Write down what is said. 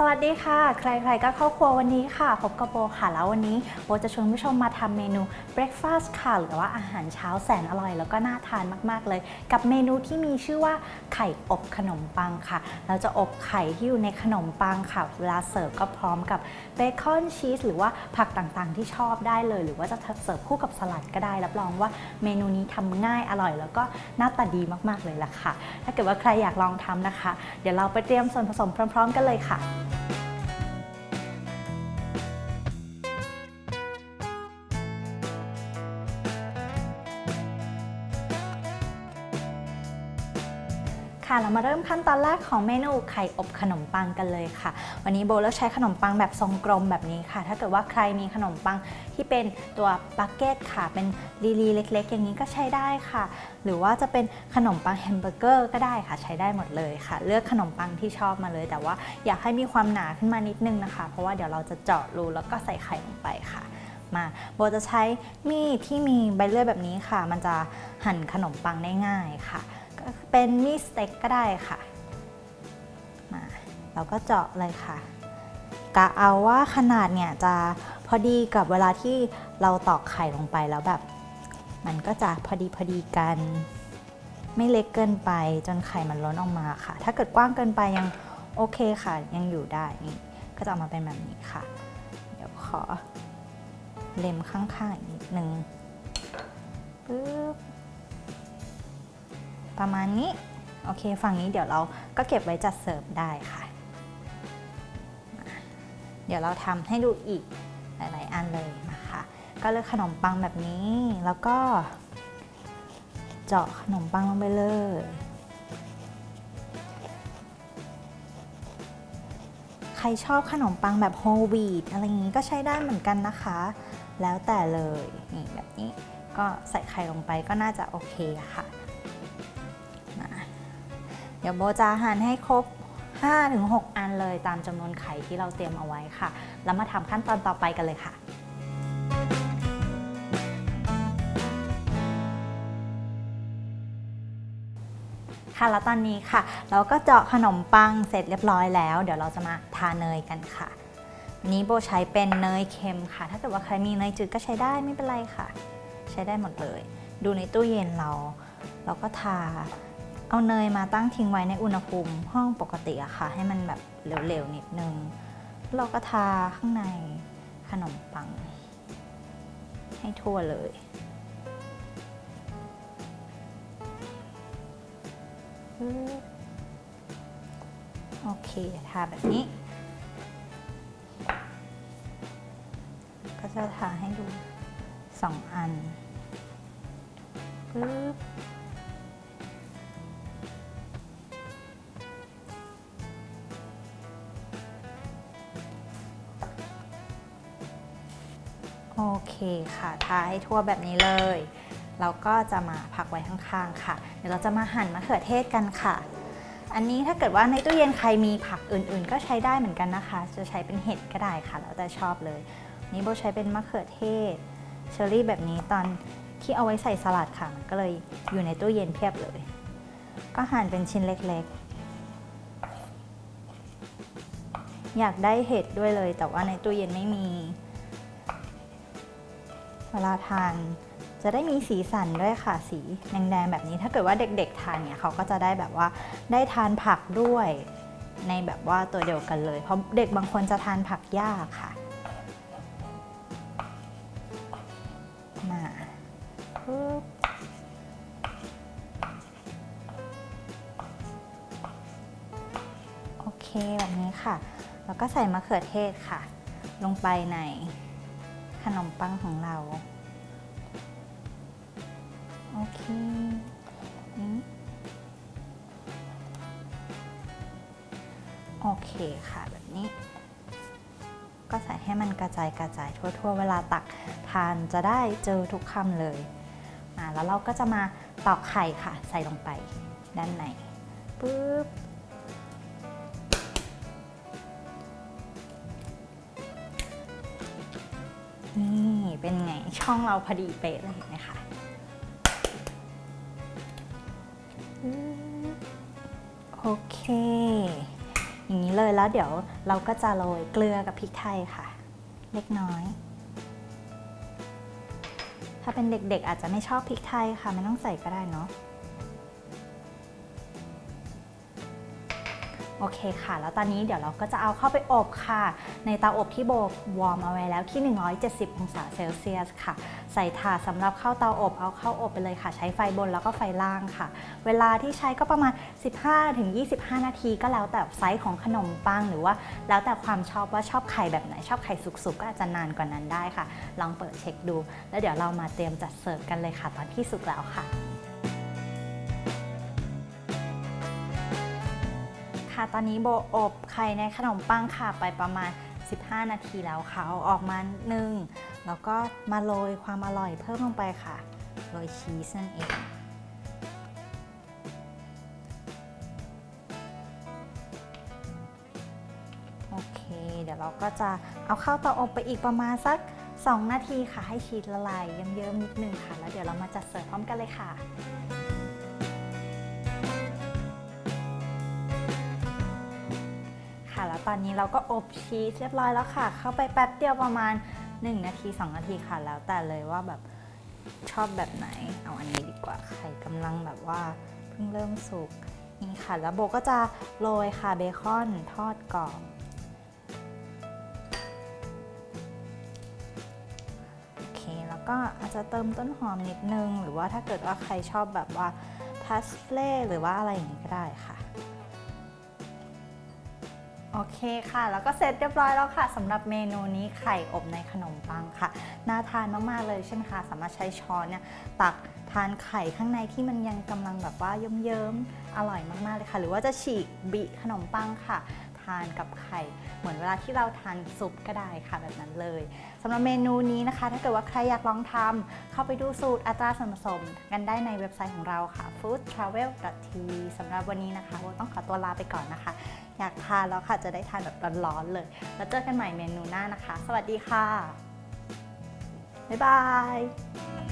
สวัสดีค่ะ ใครๆก็เข้าครัววันนี้ค่ะพบกับโบค่ะ แล้ววันนี้โบจะชวนผู้ชมมาทำเมนู breakfast ค่ะ หรือว่าอาหารเช้าแสนอร่อย แล้วก็น่าทานมากๆเลย กับเมนูที่มีชื่อว่าไข่อบขนมปังค่ะ เราจะอบไข่ที่อยู่ในขนมปังค่ะ เวลาเสิร์ฟก็พร้อมกับเบคอนชีสหรือว่าผักต่างๆ ที่ชอบได้เลย หรือว่าจะเสิร์ฟคู่กับสลัดก็ได้ รับรองว่าเมนูนี้ทำง่ายอร่อย แล้วก็หน้าตาดีมากๆเลยล่ะค่ะ ถ้าเกิดว่าใครอยากลองทำนะคะ เดี๋ยวเราไปเตรียมส่วนผสมพร้อม ๆ กันเลยค่ะ ค่ะเรามาเริ่มขั้นตอนแรกของเมนูไข่อบขนมปังกันเลยค่ะ วันนี้โบเลือกใช้ขนมปังแบบทรงกลมแบบนี้ค่ะ ถ้าเกิดว่าใครมีขนมปังที่เป็นตัวบักเก็ตค่ะ เป็นลีๆเล็ก ๆ อย่างนี้ก็ใช้ได้ค่ะ หรือว่าจะเป็นขนมปังแฮมเบอร์เกอร์ก็ได้ค่ะ ใช้ได้หมดเลยค่ะ เลือกขนมปังที่ชอบมาเลย แต่ว่าอยากให้มีความหนาขึ้นมานิดนึงนะคะ เพราะว่าเดี๋ยวเราจะเจาะรูแล้วก็ใส่ไข่ลงไปค่ะมาโบจะใช้มีดที่มีใบเลื่อยแบบนี้ค่ะ มันจะหั่นขนมปังได้ง่ายค่ะ เป็นมีดสเต็กก็ได้ค่ะมาเราก็เจาะเลยค่ะกะเอาว่าขนาดเนี่ยจะพอดีกับเวลาที่เราตอกไข่ลงไปแล้วแบบ มันก็จะพอดีพอดีกัน ไม่เล็กเกินไปจนไข่มันล้นออกมาค่ะ ถ้าเกิดกว้างเกินไปยังโอเคค่ะ ยังอยู่ได้นี่ก็จะออกมาเป็นแบบนี้ค่ะ เดี๋ยวขอเล็มข้างๆอีกนิดนึงปึ๊บ ประมาณนี้ โอเค ฝั่งนี้เดี๋ยวเราก็เก็บไว้จัดเสิร์ฟได้ค่ะ เดี๋ยวเราทำให้ดูอีกหลาย ๆ อันเลยนะคะ ก็เลือกขนมปังแบบนี้ แล้วก็ เจาะขนมปังลงไปเลยใครชอบขนมปังแบบโฮลวีตอะไรอย่างนี้ก็ใช้ได้เหมือนกันนะคะ แล้วแต่เลยนี่แบบนี้ก็ใส่ไข่ลงไปก็น่าจะโอเคค่ะ ดี๋ยวโบจะหั่นให้ครบ 5-6 อันเลยตามจำนวนไข่ที่เราเตรียมเอาไว้ค่ะ แล้วมาทำขั้นตอนต่อไปกันเลยค่ะค่ะแล้วตอนนี้ค่ะ เราก็เจาะขนมปังเสร็จเรียบร้อยแล้ว เดี๋ยวเราจะมาทาเนยกันค่ะวันนี้โบใช้เป็นเนยเค็มค่ะ ถ้าเกิดว่าใครมีเนยจืดก็ใช้ได้ไม่เป็นไรค่ะ ใช้ได้หมดเลย ดูในตู้เย็นเรา เราก็ทา เอาเนยมาตั้งทิ้งไว้ในอุณหภูมิห้องปกติอะค่ะ ให้มันแบบเหลวๆนิดนึงเราก็ทาข้างในขนมปัง ให้ทั่วเลย โอเค ทาแบบนี้ ก็จะทาให้ดูสองอันปึ๊บ โอเคค่ะทาให้ทั่วแบบนี้เลยเราก็จะมาพักไว้ข้างๆค่ะ เดี๋ยวเราจะมาหั่นมะเขือเทศกันค่ะ อันนี้ถ้าเกิดว่าในตู้เย็นใครมีผักอื่นๆ ก็ใช้ได้เหมือนกันนะคะ จะใช้เป็นเห็ดก็ได้ค่ะ แล้วแต่ชอบเลย นี่โบใช้เป็นมะเขือเทศเชอร์รี่แบบนี้ตอนที่เอาไว้ใส่สลัดค่ะมันก็เลยอยู่ในตู้เย็นเพียบเลย ก็หั่นเป็นชิ้นเล็กๆ อยากได้เห็ดด้วยเลย แต่ว่าในตู้เย็นไม่มี เวลาทานจะได้มีสีสันด้วยค่ะ สีแดงๆแบบนี้ ถ้าเกิดว่าเด็กๆทานเนี่ยเขาก็จะได้แบบว่าได้ทานผักด้วยในแบบว่าตัวเดียวกันเลย เพราะเด็กบางคนจะทานผักยากค่ะมาปึ๊บโอเคแบบนี้ค่ะ แล้วก็ใส่มะเขือเทศค่ะ ลงไปใน ขนมปังของเรา โอเคนี่โอเคค่ะแบบนี้ ก็ใส่ให้มันกระจายกระจายทั่ว ๆ เวลาตักทานจะได้เจอทุกคำเลยอ่าแล้วเราก็จะมาตอกไข่ค่ะ ใส่ลงไปด้านในปึ๊บ ช่องเราพอดีเป๊ะเลยเห็นไหมคะโอเค อย่างนี้เลยแล้วเดี๋ยวเราก็จะโรยเกลือกับพริกไทยค่ะ เล็กน้อย ถ้าเป็นเด็กๆอาจจะไม่ชอบพริกไทยค่ะ ไม่ต้องใส่ก็ได้เนาะ โอเคค่ะ แล้วตอนนี้เดี๋ยวเราก็จะเอาเข้าไปอบค่ะ ในเตาอบที่โบวอร์มเอาไว้แล้วที่ 170 องศาเซลเซียสค่ะ ใส่ถาดสำหรับเข้าเตาอบเอาเข้าอบไปเลยค่ะ ใช้ไฟบนแล้วก็ไฟล่างค่ะ เวลาที่ใช้ก็ประมาณ 15-25 นาที ก็แล้วแต่ไซส์ของขนมปังหรือว่า แล้วแต่ความชอบว่าชอบไข่แบบไหนชอบไข่สุกๆก็อาจจะนานกว่านั้นได้ค่ะ ลองเปิดเช็คดู แล้วเดี๋ยวเรามาเตรียมจัดเสิร์ฟกันเลยค่ะ ตอนที่สุกแล้วค่ะ ตอนนี้โบอบไข่ในขนมปังค่ะไปประมาณ 15 นาทีแล้วค่ะ เอาออกมาหนึ่งแล้วก็มาโรยความอร่อยเพิ่มลงไปค่ะ โรยชีสนั่นเองโอเค เดี๋ยวเราก็จะเอาเข้าเตาอบไปอีกประมาณสัก 2 นาทีค่ะ ให้ชีสละลายเยิ้มๆนิดนึงค่ะ แล้วเดี๋ยวเรามาจัดเสิร์ฟพร้อมกันเลยค่ะ ตอนนี้เราก็อบชีสเรียบร้อยแล้วค่ะ เข้าไปแป๊บเดียวประมาณ 1 นาที 2 นาทีค่ะ แล้วแต่เลยว่าแบบชอบแบบไหน เอาอันนี้ดีกว่าไข่กำลังแบบว่าเพิ่งเริ่มสุกนี่ค่ะ แล้วโบก็จะโรยค่ะเบคอนทอดกรอบโอเค แล้วก็อาจจะเติมต้นหอมนิดนึง หรือว่าถ้าเกิดว่าใครชอบแบบว่าพาสเล่หรือว่าอะไรอย่างนี้ก็ได้ค่ะ โอเคค่ะ แล้วก็เสร็จเรียบร้อยแล้วค่ะสำหรับเมนูนี้ไข่อบในขนมปังค่ะ น่าทานมาก ๆ เลยใช่ไหมคะสามารถใช้ช้อนเนี่ยตักทานไข่ข้างในที่มันยังกำลังแบบว่าเยิ้มๆอร่อยมาก ๆ เลยค่ะ หรือว่าจะฉีกบิขนมปังค่ะานกับไข่ เหมือนเวลาที่เราทานซุปก็ได้ค่ะแบบนั้นเลยสำหรับเมนูนี้นะคะ ถ้าเกิดว่าใครอยากลองทำเข้าไปดูสูตรอัตราส่วนผสม กันได้ในเว็บไซต์ของเราค่ะ foodtravel.tv สำหรับวันนี้นะคะโบต้องขอตัวลาไปก่อนนะคะ อยากทานแล้วค่ะจะได้ทานแบบร้อนๆเลย แล้วเจอกันใหม่เมนูหน้านะคะ สวัสดีค่ะบ๊ายบาย